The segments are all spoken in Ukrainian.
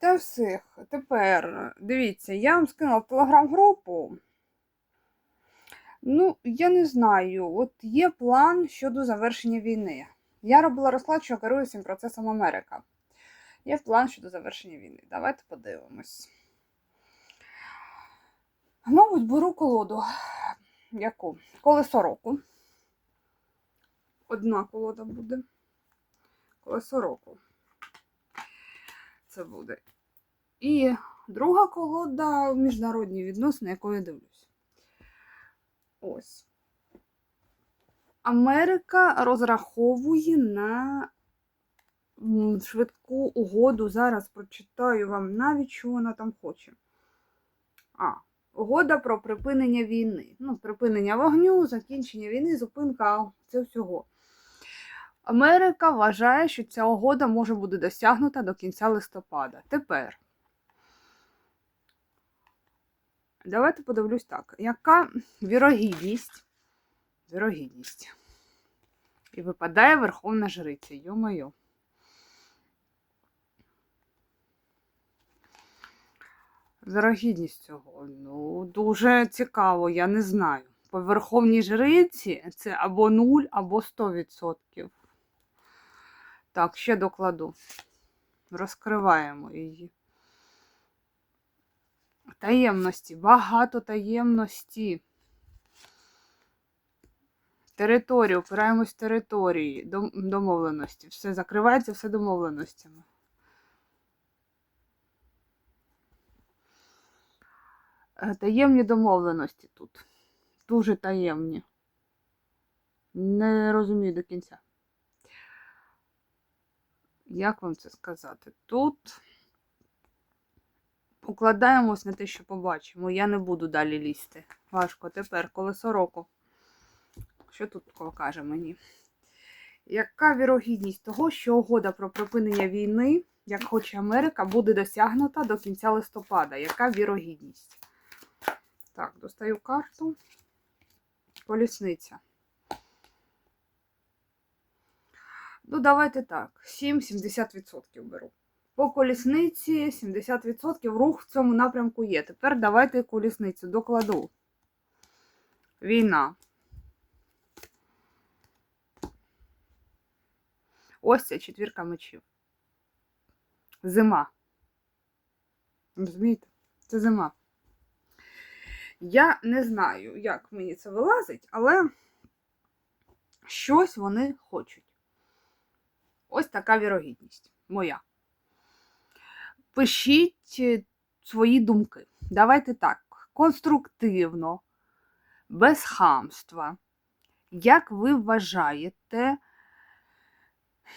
Та всіх. Тепер дивіться, я вам скинула в телеграм-групу. Ну, я не знаю. От є план щодо завершення війни. Я робила розклад, що керує цим процесом Америка. Є план щодо завершення війни. Давайте подивимось. Мабуть, беру колоду. Яку? Колесо року. Одна колода буде. Колесо року. Це буде. І друга колода міжнародні відносини, яку я дивлюсь. Ось. Америка розраховує на швидку угоду. Зараз прочитаю вам навіть, що вона там хоче. А, угода про припинення війни. Ну, припинення вогню, закінчення війни, зупинка це всього. Америка вважає, що ця угода може бути досягнута до кінця листопада. Тепер. Давайте подивлюсь так. Яка вірогідність? Вірогідність. І випадає Верховна Жриця, йо-моє. Вірогідність цього. Ну, дуже цікаво, я не знаю. По Верховній Жриці це або 0, або 100%. Так, ще докладу. Розкриваємо її. Таємності, багато таємності. Територію, опираємось в території, домовленості. Все закривається, все домовленостями. Е, Таємні домовленості тут. Дуже таємні. Не розумію до кінця. Як вам це сказати? Тут укладаємось на те, що побачимо. Я не буду далі лізти. Важко. Тепер колесо року. Що тут каже мені? Яка вірогідність того, що угода про припинення війни, як хоче Америка, буде досягнута до кінця листопада? Яка вірогідність? Так, достаю карту. Колісниця. Ну, давайте так. 7-70% беру. По колісниці 70% рух в цьому напрямку є. Тепер давайте колісницю докладу. Війна. Ось ця четвірка мечів. Зима. Розумієте? Це зима. Я не знаю, як мені це вилазить, але щось вони хочуть. Ось така вірогідність моя. Пишіть е, свої думки. Давайте так, конструктивно, без хамства. Як ви вважаєте,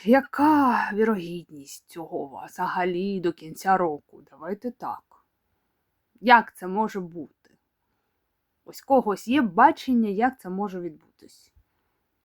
яка вірогідність цього взагалі до кінця року? Давайте так. Як це може бути? Ось когось є бачення, як це може відбутись.